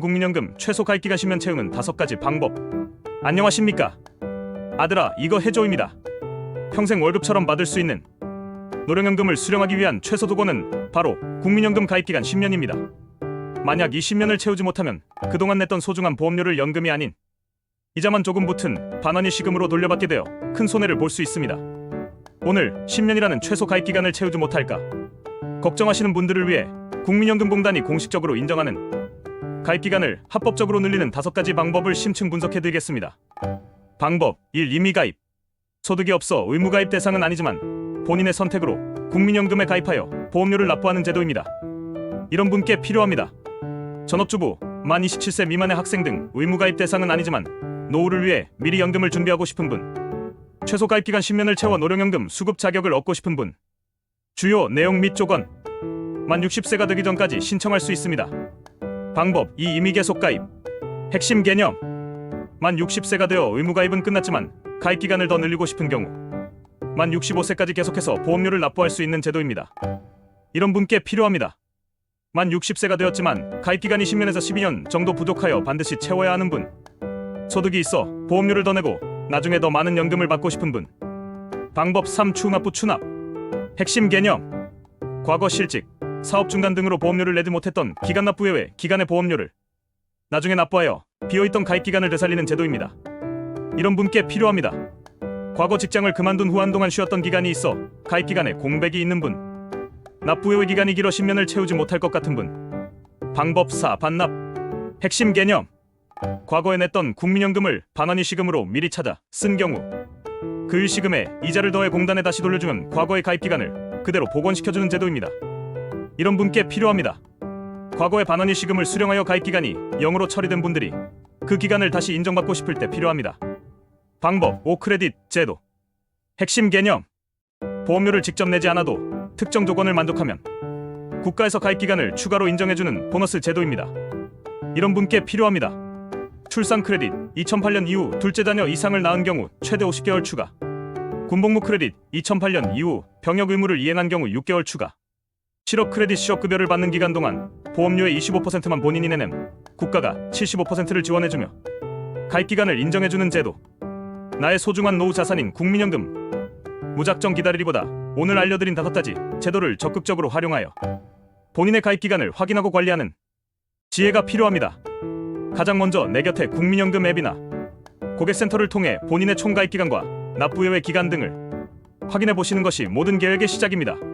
국민연금 최소 가입기간 10년 채우는 다섯 가지 방법. 안녕하십니까? 아들아, 이거 해줘입니다. 평생 월급처럼 받을 수 있는 노령연금을 수령하기 위한 최소 도건은 바로 국민연금 가입기간 10년입니다. 만약 이 10년을 채우지 못하면 그동안 냈던 소중한 보험료를 연금이 아닌 이자만 조금 붙은 반환이 시금으로 돌려받게 되어 큰 손해를 볼 수 있습니다. 오늘 10년이라는 최소 가입 기간을 채우지 못할까 걱정하시는 분들을 위해 국민연금공단이 공식적으로 인정하는 가입 기간을 합법적으로 늘리는 다섯 가지 방법을 심층 분석해드리겠습니다. 방법 1. 임의 가입 소득이 없어 의무 가입 대상은 아니지만 본인의 선택으로 국민연금에 가입하여 보험료를 납부하는 제도입니다. 이런 분께 필요합니다. 전업주부, 만 27세 미만의 학생 등 의무 가입 대상은 아니지만 노후를 위해 미리 연금을 준비하고 싶은 분, 최소 가입 기간 10년을 채워 노령연금 수급 자격을 얻고 싶은 분, 주요 내용 및 조건, 만 60세가 되기 전까지 신청할 수 있습니다. 방법 2. 임의계속 가입 핵심 개념 만 60세가 되어 의무가입은 끝났지만 가입 기간을 더 늘리고 싶은 경우 만 65세까지 계속해서 보험료를 납부할 수 있는 제도입니다. 이런 분께 필요합니다. 만 60세가 되었지만 가입 기간이 10년에서 12년 정도 부족하여 반드시 채워야 하는 분 소득이 있어 보험료를 더 내고 나중에 더 많은 연금을 받고 싶은 분 방법 3. 추납부 추납 핵심 개념 과거 실직 사업 중단 등으로 보험료를 내지 못했던 기간 납부 외에 기간의 보험료를 나중에 납부하여 비어있던 가입 기간을 되살리는 제도입니다. 이런 분께 필요합니다. 과거 직장을 그만둔 후 한동안 쉬었던 기간이 있어 가입 기간에 공백이 있는 분, 납부 외 기간이 길어 10년을 채우지 못할 것 같은 분. 방법 4. 반납. 핵심 개념. 과거에 냈던 국민연금을 반환이 시금으로 미리 찾아 쓴 경우 그 일시금에 이자를 더해 공단에 다시 돌려주면 과거의 가입 기간을 그대로 복원시켜주는 제도입니다. 이런 분께 필요합니다. 과거의 반환일 시금을 수령하여 가입 기간이 0으로 처리된 분들이 그 기간을 다시 인정받고 싶을 때 필요합니다. 방법 5 크레딧 제도 핵심 개념 보험료를 직접 내지 않아도 특정 조건을 만족하면 국가에서 가입 기간을 추가로 인정해주는 보너스 제도입니다. 이런 분께 필요합니다. 출산 크레딧 2008년 이후 둘째 자녀 이상을 낳은 경우 최대 50개월 추가 군복무 크레딧 2008년 이후 병역 의무를 이행한 경우 6개월 추가 실업 크레딧 실업급여를 받는 기간 동안 보험료의 25%만 본인이 내냄 국가가 75%를 지원해주며 가입 기간을 인정해주는 제도 나의 소중한 노후 자산인 국민연금 무작정 기다리기보다 오늘 알려드린 다섯 가지 제도를 적극적으로 활용하여 본인의 가입 기간을 확인하고 관리하는 지혜가 필요합니다. 가장 먼저 내 곁에 국민연금 앱이나 고객센터를 통해 본인의 총 가입 기간과 납부 예외 기간 등을 확인해 보시는 것이 모든 계획의 시작입니다.